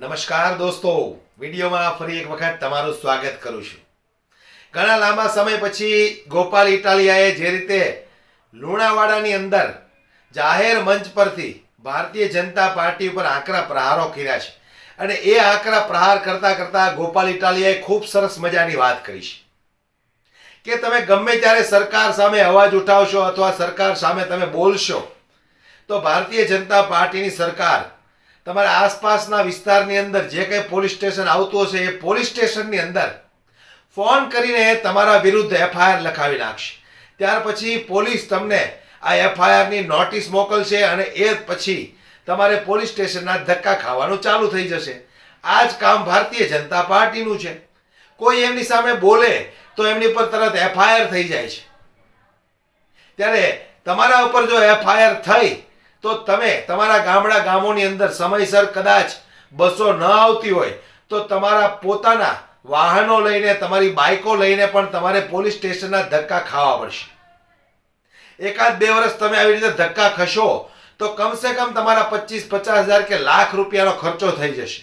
નમસ્કાર દોસ્તો. વિડીયોમાં ફરી એક વખત તમારું સ્વાગત કરું છું. ઘણા લાંબા સમય પછી ગોપાલ ઇટાલિયાએ જે રીતે લુણાવાડાની અંદર જાહેર મંચ પરથી ભારતીય જનતા પાર્ટી ઉપર આકરા પ્રહારો કર્યા છે અને એ આકરા પ્રહાર કરતા કરતા ગોપાલ ઇટાલિયાએ ખૂબ સરસ મજાની વાત કરી છે. કે તમે ગમે ત્યારે સરકાર સામે અવાજ ઉઠાવશો અથવા સરકાર સામે તમે બોલશો, તો ભારતીય જનતા પાર્ટીની સરકાર તમારા આસપાસના વિસ્તારની અંદર જે કંઈ પોલીસ સ્ટેશન આવતું હશે એ પોલીસ સ્ટેશનની અંદર ફોન કરીને તમારા વિરુદ્ધ એફઆઈઆર લખાવી નાખશે. ત્યાર પછી પોલીસ તમને આ એફઆઈઆરની નોટિસ મોકલશે અને એ પછી તમારે પોલીસ સ્ટેશનના ધક્કા ખાવાનું ચાલુ થઈ જશે. આ જ કામ ભારતીય જનતા પાર્ટીનું છે. કોઈ એમની સામે બોલે તો એમની પર તરત એફઆઈઆર થઈ જાય છે. ત્યારે તમારા ઉપર જો એફઆઈઆર થઈ તો તમે તમારા ગામડા ગામોની અંદર સમયસર કદાચ બસો ન આવતી હોય, તો તમારા પોતાના વાહનો લઈને, તમારી બાઇકો લઈને પણ તમારે પોલીસ સ્ટેશનના ધક્કા ખાવા પડશે. એકાદ બે વર્ષ તમે આવી રીતે ધક્કા ખશો તો કમસે કમ તમારા પચીસ, પચાસ હજાર કે લાખ રૂપિયાનો ખર્ચો થઈ જશે.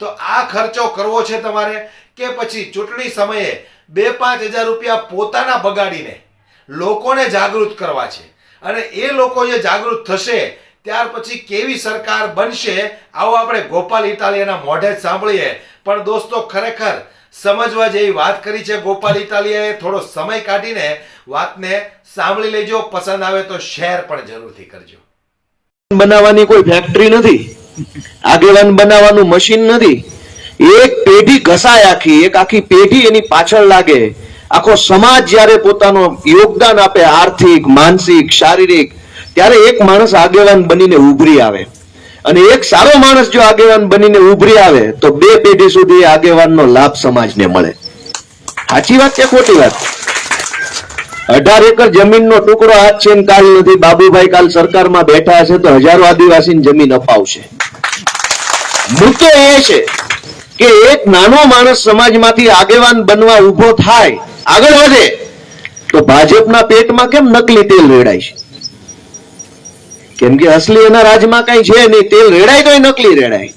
તો આ ખર્ચો કરવો છે તમારે કે પછી ચૂંટણી સમયે બે પાંચ હજાર રૂપિયા પોતાના બગાડીને લોકોને જાગૃત કરવા છે? અને એ લોકો જે જાગૃત થશે, ત્યાર પછી કેવી સરકાર બનશે, આવો આપણે ગોપાલ ઇટાલિયાના મોઢે જ સાંભળીએ. પણ દોસ્તો, ખરેખર સમજવા જેવી વાત કરી છે ગોપાલ ઇટાલિયાએ, થોડો સમય કાઢીને વાતને સાંભળી લેજો, પસંદ આવે તો શેર પણ જરૂરથી કરજો. બનાવવાની કોઈ ફેક્ટરી નથી, આગેવાન બનાવવાનું મશીન નથી. એક પેઢી ઘસાય આખી, એક આખી પેઢી એની પાછળ લાગે. આખો સમાજ જ્યારે પોતાનો યોગદાન આપે, આર્થિક, માનસિક, શારીરિક, ત્યારે એક માણસ આગેવાન બનીને ઉભરી આવે. અને એક સારો માણસ જો આગેવાન બનીને ઉભરી આવે, તો બે પેઢી સુધી આગેવાનનો લાભ સમાજને મળે. સાચી વાત કે ખોટી વાત? અઢાર એકર જમીનનો ટુકડો હાથ છે કાલ નથી, બાબુભાઈ કાલ સરકારમાં બેઠા હશે તો હજારો આદિવાસીની જમીન અપાવશે. મુદ્દો એ છે કે એક નાનો માણસ સમાજમાંથી આગેવાન બનવા ઊભો થાય આગળ વધે. તો ભાજપના પેટમાં કેમ નકલી તેલ રેડાય છે? કેમ કે અસલી એના રાજમાં કઈ છે નહીં, તેલ રેડાય તો નકલી રેડાય.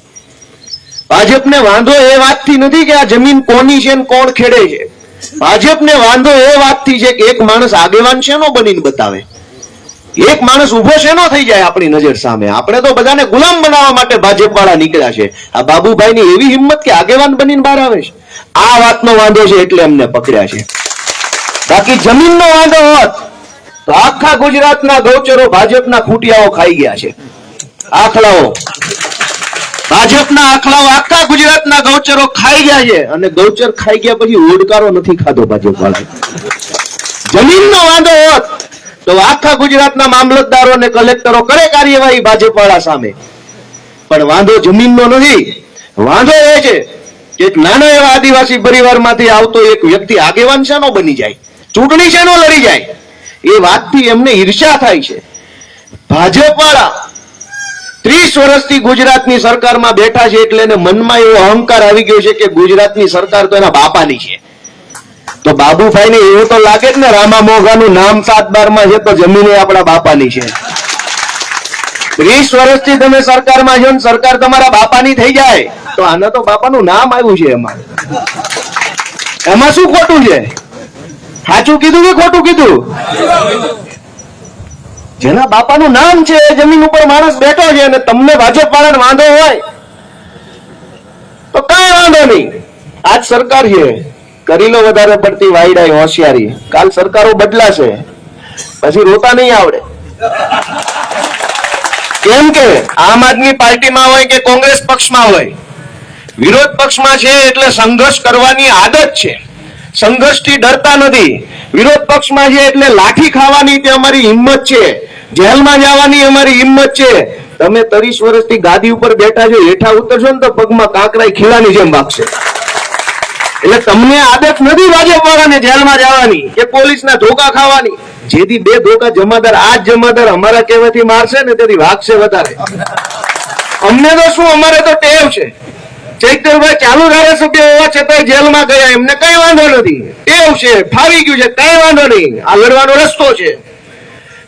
ભાજપને વાંધો એ વાતથી નથી કે આ જમીન કોની છે ને કોણ ખેડે છે. ભાજપને વાંધો એ વાતથી છે કે એક માણસ આગેવાન શેનો બનીને બતાવે? એક માણસ ઊભો શેનો થઈ જાય આપણી નજર સામે? આપણે તો બધાને ગુલામ બનાવવા માટે ભાજપ વાળા નીકળ્યા છે. આ બાબુભાઈની એવી હિંમત કે આગેવાન બનીને બહાર આવે છે. આ વાતનો વાંધો છે એટલે અમને પકડ્યા છે. બાકી જમીનનો વાંધો હોત તો આખા ગુજરાતના ગૌચરો ભાજપના ખૂટિયાઓ ખાઈ ગયા છે. આખલાઓ. ભાજપના આખલાઓ આખા ગુજરાતના ગૌચરો ખાઈ ગયા છે અને ગૌચર ખાઈ ગયા પછી ઓડકારો નથી ખાધો ભાજપ વાળા જમીનનો વાંધો હોત તો આખા ગુજરાતના મામલતદારો અને કલેક્ટરો કરે કાર્યવાહી ભાજપ વાળા સામે. પણ વાંધો જમીનનો નથી. વાંધો એ છે કે એક નાના એવા આદિવાસી પરિવારમાંથી આવતો એક વ્યક્તિ આગેવાન શાનો બની જાય? ચૂંટણી શેનો લડી જાય? એ વાતથી એમને ઈર્ષા થાય છે. ભાજપ વાળા ત્રીસ વર્ષથી ગુજરાતની સરકારમાં બેઠા છે એટલે એને મનમાં એવો અહંકાર આવી ગયો છે કે ગુજરાતની સરકાર તો એના બાપાની છે. તો બાબુભાઈ ને એવું તો લાગે જ ને, રામા મોઘાનું નામ સાત બારમાં છે તો જમીન આપણા બાપાની છે. ત્રીસ વર્ષથી તમે સરકારમાં છો ને, સરકાર તમારા બાપાની થઈ જાય. તો આને તો બાપાનું નામ આવ્યું છે એમાં. એમાં શું ખોટું છે? સાચું કીધું કે ખોટું કીધું? જેના બાપાનું નામ છે જમીન ઉપર માણસ બેઠો છે અને તમને ભાજપ વાળાને વાંધો હોય, તો કઈ વાંધો નહીં. આજ સરકાર છે કરી લો વધારે પડતી વાયડાઈ હોશિયારી. કાલ સરકારો બદલાશે. પછી રોતા નહીં આવડે. કેમ કે આમ આદમી પાર્ટીમાં હોય કે કોંગ્રેસ પક્ષમાં હોય, વિરોધ પક્ષમાં છે એટલે સંઘર્ષ કરવાની આદત છે. સંઘર્ષથી ડરતા નથી. વિરોધ પક્ષમાં છે એટલે લાઠી ખાવાની તે અમારી હિંમત છે. જેલમાં જવાની અમારી હિંમત છે. તમે ત્રીસ વર્ષથી ગાદી ઉપર બેઠા છો, હેઠા ઉતરશો ને તો પગમાં કાંકરાઈ ખીલાની જેમ વાગશે. એટલે તમને આદત નથી ભાજપ વાળાને જેલમાં જવાની કે પોલીસના ધોકા ખાવાની. જેથી બે ધોકા જમાદાર, આ જ જમાદાર અમારા કહેવાથી મારશે ને તેથી વાગશે વધારે. અમને તો શું, અમારે તો ટેવ છે. ચૈતરભાઈ, ચાલુ ધારાસભ્ય હોવા છતાં જેલમાં ગયા, એમને કઈ વાંધો નથી. ટેવ છે, ફાવી ગયું છે, કઈ વાંધો નહીં. આ લડવાનો રસ્તો છે.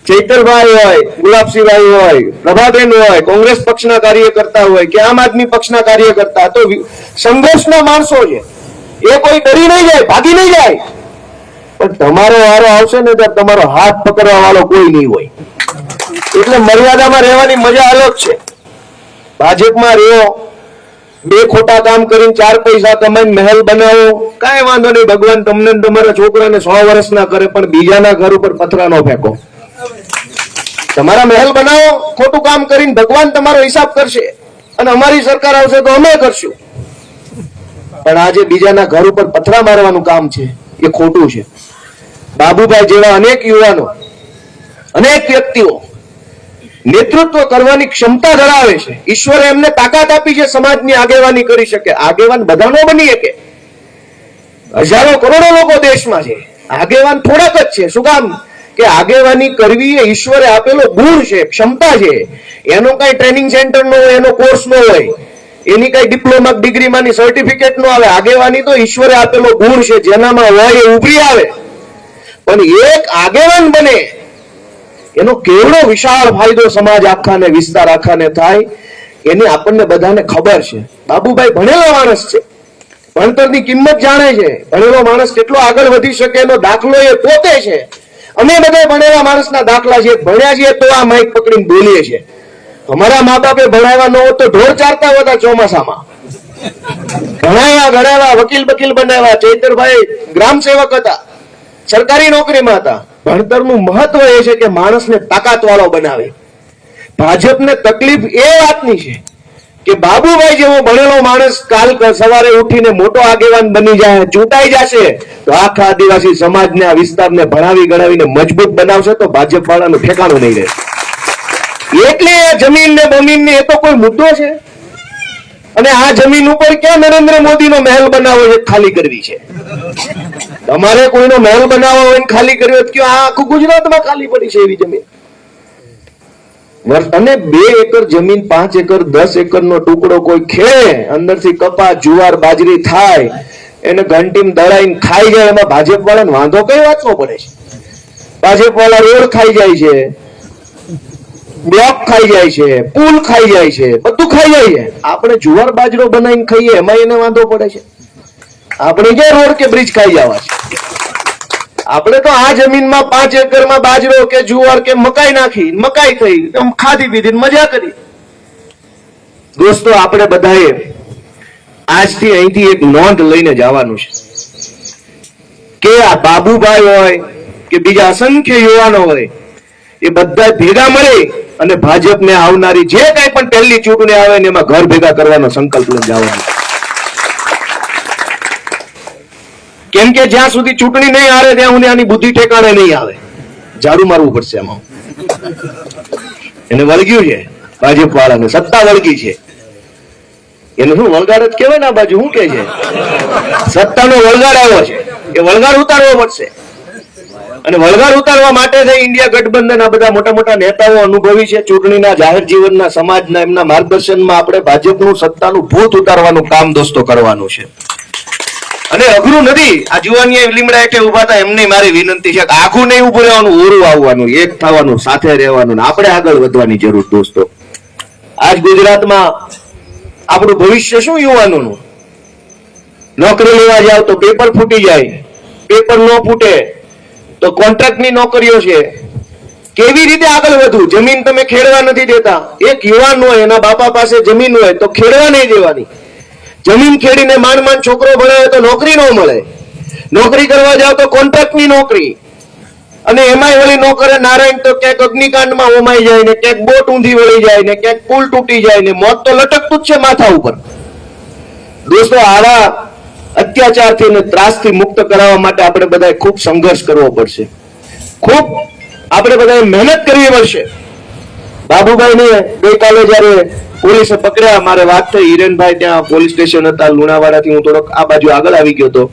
ચૈતરભાઈ હોય, ગુલાબસિંહભાઈ હોય, પ્રભાબેન હોય, કોંગ્રેસ પક્ષના કાર્યકર્તા હોય કે આમ આદમી પક્ષના કાર્યકર્તા, તો સંઘર્ષના માણસો છે. એ કોઈ ડરી નહીં જાય, ભાગી નહીં જાય. પણ તમારો વારો આવશે ને ત્યારે તમારો હાથ પકડવા વાળો કોઈ નહીં હોય. એટલે મર્યાદામાં રહેવાની મજા અલગ છે. ભાજપમાં રહ્યો બે ખોટા કામ કરીને ચાર પૈસા કમાઈને મહેલ બનાવો. કાંઈ વાંધો નહીં, ભગવાન તમને તમારા છોકરાને સો વર્ષના કરે, પણ બીજાના ઘર ઉપર પથરા નો ફેંકો. તમારા મહેલ બનાવો, ખોટું કામ કરીને ભગવાન તમારો હિસાબ કરશે અને અમારી સરકાર આવશે તો અમે કરશું. પણ આજે બીજાના ઘર ઉપર પથરા મારવાનું કામ છે, એ ખોટું છે. બાબુભાઈ જેવા અનેક યુવાનો, અનેક વ્યક્તિઓ નેતૃત્વ કરવાની ક્ષમતા ધરાવે છે. ઈશ્વરે એમને તાકાત આપી છે સમાજની આગેવાની કરી શકે. આગેવાન બધા બની શકે. હજારો કરોડો લોકો દેશમાં છે. આગેવાન થોડાક જ છે. શું કામ? કે આગેવાની કરવી એ ઈશ્વરે આપેલો ગુણ છે, ક્ષમતા છે. એનો કઈ ટ્રેનિંગ સેન્ટર નો હોય, એનો કોર્સ નો હોય, એની કઈ ડિપ્લોમા ડિગ્રીમાંની સર્ટિફિકેટ નો આવે, આગેવાની તો ઈશ્વરે આપેલો ગુણ છે. જેનામાં હોય એ ઉભરી આવે. પણ એક આગેવાન બને એનો કેવડો વિશાળ ફાયદો સમાજ આખાને, વિસ્તાર આખાને થાય, એની આપણને બધાને ખબર છે. બાબુભાઈ ભણેલો માણસ છે. ભણતરની કિંમત જાણે છે. ભણેલો માણસ કેટલો આગળ વધી શકે એનો દાખલો એ પોતે છે. અમે બધા ભણેલા માણસના દાખલા છે ભણ્યા છીએ તો આ માઇક પકડીને બોલીએ છીએ. અમારા મા બાપે ભણાવ્યા ન હોત તો ઢોર ચારતા હતા ચોમાસામાં. ભણાવ્યા ગણાવ્યા વકીલ બકીલ બનાવ્યા. ચૈતરભાઈ ગ્રામ સેવક હતા. સરકારી નોકરીમાં હતા. ભણતરનું મહત્વ એ છે કે માણસને તાકાત વાળો બનાવે. ભાજપને તકલીફ એ વાતની છે કે બાબુભાઈ જેવો ભણેલો માણસ કાલ સવારે ઉઠીને મોટો આગેવાન બની જાય ચૂંટાઈ જશે, તો આખા આદિવાસી સમાજને આ વિસ્તારને ભણાવી ગણાવીને મજબૂત બનાવશે, તો ભાજપ વાળાનું ઠેકાણું નહીં રહે. એટલે જમીન ને બમીન ને એ તો કોઈ મુદ્દો છે. અને આ જમીન ઉપર ક્યાં નરેન્દ્ર મોદીનો મહેલ બનાવવો છે, ખાલી કરવી છે. તમારે કોઈનો મહેલ બનાવવો હોય ખાલી કર્યો તો આ આખું ગુજરાતમાં ખાલી પડી છે એવી જમીન. અને બે એકર જમીન, પાંચ એકર, દસ એકર નો ટુકડો કોઈ ખેડે, અંદરથી કપાસ, જુવાર, બાજરી થાય, એને ઘંટીમ દળાઈને ખાઈ જાય, એમાં ભાજપ વાળાને વાંધો કઈ વાંચવો પડે છે? ભાજપ વાળા રોડ ખાઈ જાય છે, બ્લોક ખાઈ જાય છે, પુલ ખાઈ જાય છે, બધું ખાઈ જાય છે. આપણે જુવાર, બાજરો બનાવીને ખાઈએ એમાં એને વાંધો પડે છે. આપણે ક્યાં રોડ કે બ્રિજ ખાઈ જવા છે? આપણે તો આ જમીનમાં પાંચ એકરમાં બાજરો કે જુવાર કે મકાઈ નાખી, મકાઈ થઈ ખાધી પીધી મજા કરી. દોસ્તો, આપણે બધાએ આજથી અહીંથી એક નોંધ લઈને જવાનું છે. કે આ બાબુભાઈ હોય, કે બીજા અસંખ્ય યુવાનો હોય, એ બધા ભેગા મળે અને ભાજપને આવનારી જે કઈ પણ પહેલી ચૂંટણી આવે ને એમાં ઘર ભેગા કરવાનો સંકલ્પ લઈને જવાનો કેમ કે જ્યાં સુધી ચૂંટણી નહીં આવે ત્યાં સુધી આની બુદ્ધિ ઠેકાણે નહીં આવે. ઝાડુ મારવું પડશે એમાં એને વળગ્યું છે ભાજપ વાળાને સત્તા વળગી છે. એને શું, વળગાડ જ કહેવાય ને આ બાજુ, શું કે છે? સત્તાનો વળગાડ આવ્યો છે. એ વળગાડ ઉતારવો પડશે. અને વળગાડ ઉતારવા માટે થઈ ઇન્ડિયા ગઠબંધન આ બધા મોટા મોટા નેતાઓ અનુભવી છે, ચૂંટણીના, જાહેર જીવનના, સમાજના, એમના માર્ગદર્શનમાં આપણે ભાજપનું સત્તાનું ભૂત ઉતારવાનું કામ દોસ્તો કરવાનું છે. અને અઘરું નથી. આ જુવાનીએ લીમડા એટલે ઊભા હતા, એમની મારી વિનંતી છે કે આખું નહીં ઉભું રહેવાનું, ઓરું આવવાનું, એક થવાનું, સાથે રહેવાનું આપણે આગળ વધવાની જરૂર, દોસ્તો. આજ ગુજરાતમાં આપણું ભવિષ્ય શું યુવાનોનું? નોકરી લેવા જાવ તો પેપર ફૂટી જાય. પેપર ન ફૂટે તો કોન્ટ્રાક્ટની નોકરીઓ છે. કેવી રીતે આગળ વધવું? જમીન તમે ખેડવા નથી દેતા. એક યુવાન હોય, એના બાપા પાસે જમીન હોય, તો ખેડવા નહીં દેવાની. જમીન ખેડીને માંડ માંડ છોકરો ભણાવે તો નોકરી ન મળે. નોકરી કરવા જાવ તો કોન્ટ્રાક્ટની નોકરી. અને એમાંય વળી નોકરે નારાયણ તો ક્યાંક અગ્નિકાંડમાં હોમાઈ જાય ને ક્યાંક બોટ ઊંધી વળી જાય ને ક્યાંક પુલ તૂટી જાય ને મોત તો લટકતું જ છે માથા ઉપર. દોસ્તો, આવા અત્યાચારથી અને ત્રાસથી મુક્ત કરાવવા માટે આપણે બધાએ ખૂબ સંઘર્ષ કરવો પડશે. ખૂબ આપણે બધાએ મહેનત કરવી પડશે. બાબુભાઈને ગઈકાલે જ્યારે પોલીસે પકડ્યા, મારે વાત થઈ. હિરેનભાઈ ત્યાં પોલીસ સ્ટેશન હતા, લુણાવાડાથી હું થોડોક આ બાજુ આગળ આવી ગયો હતો,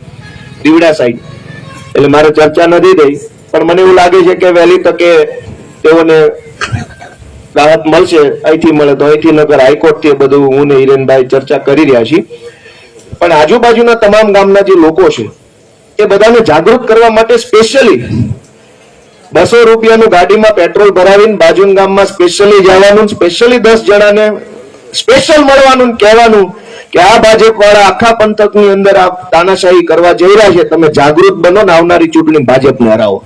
દીવડા સાઈડ એટલે મારે ચર્ચા નથી થઈ, પણ મને એવું લાગે છે કે વહેલી તકે તેઓને રાહત મળશે, અહીંથી મળે તો અહીંથી નગર હાઈકોર્ટથી બધું હું ને હિરેનભાઈ ચર્ચા કરી રહ્યા છીએ. પણ આજુબાજુના તમામ ગામના જે લોકો છે, એ બધાને જાગૃત કરવા માટે સ્પેશિયલી બસો રૂપિયાનું ગાડીમાં પેટ્રોલ ભરાવીને બાજુન ગામમાં સ્પેશિયલી જવાનું સ્પેશિયલી દસ જણાને સ્પેશિયલ મળવાનું કહેવાનું કે આ ભાજપ વાળા આખા પંથકની અંદર આ તાનાશાહી કરવા જઈ રહ્યા છે. તમે જાગૃત બનો ને આવનારી ચૂંટણી ભાજપને હરાવો.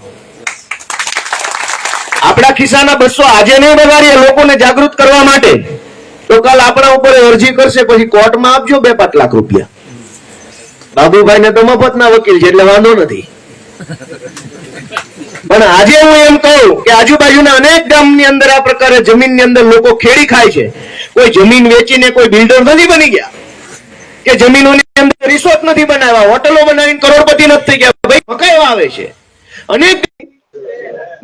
આપણા ખિસ્સાના બસો આજે નહીં બગાડીએ લોકોને જાગૃત કરવા માટે. તો કાલ આપણા ઉપર અરજી કરશે, પછી કોર્ટમાં આપજો બે પાંચ લાખ રૂપિયા. બાબુભાઈ ને તો મફતના વકીલ છે, એટલે વાંધો નથી. પણ આજે હું એમ કહું કે આજુબાજુના અનેક ગામની અંદર આ પ્રકારે જમીનની અંદર લોકો ખેડી ખાય છે. કોઈ જમીન વેચીને કોઈ બિલ્ડર નથી બની ગયા. કે જમીનોની અંદર રિસોર્ટ નથી બનાવ્યા, હોટલો બનાવીને કરોડપતિ નથી થઈ ગયા. ભાઈ મકાઈ આવે છે. અનેક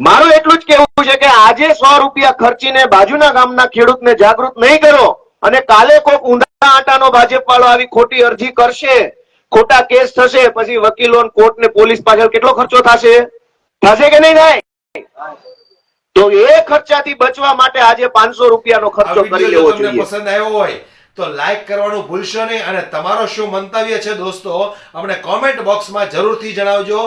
મારું એટલું જ કેવું છે કે આજે સો રૂપિયા ખર્ચીને બાજુના ગામના ખેડૂતને જાગૃત નહીં કરો અને કાલે કોક ઊંધા આટાનો ભાજપ વાળો આવી ખોટી અરજી કરશે, ખોટા કેસ થશે, પછી વકીલો કોર્ટ ને પોલીસ પાછળ કેટલો ખર્ચો થશે? થશે કે નહીં થાય? તો એ ખર્ચાથી બચવા માટે આજે પાંચસો રૂપિયાનો ખર્ચો કરી લેવો જોઈએ. પસંદ આવ્યો હોય તો લાઈક કરવાનું ભૂલશો નહીં અને તમારો શું મંતવ્ય છે દોસ્તો અમને કોમેન્ટ બોક્સમાં જરૂરથી જણાવજો.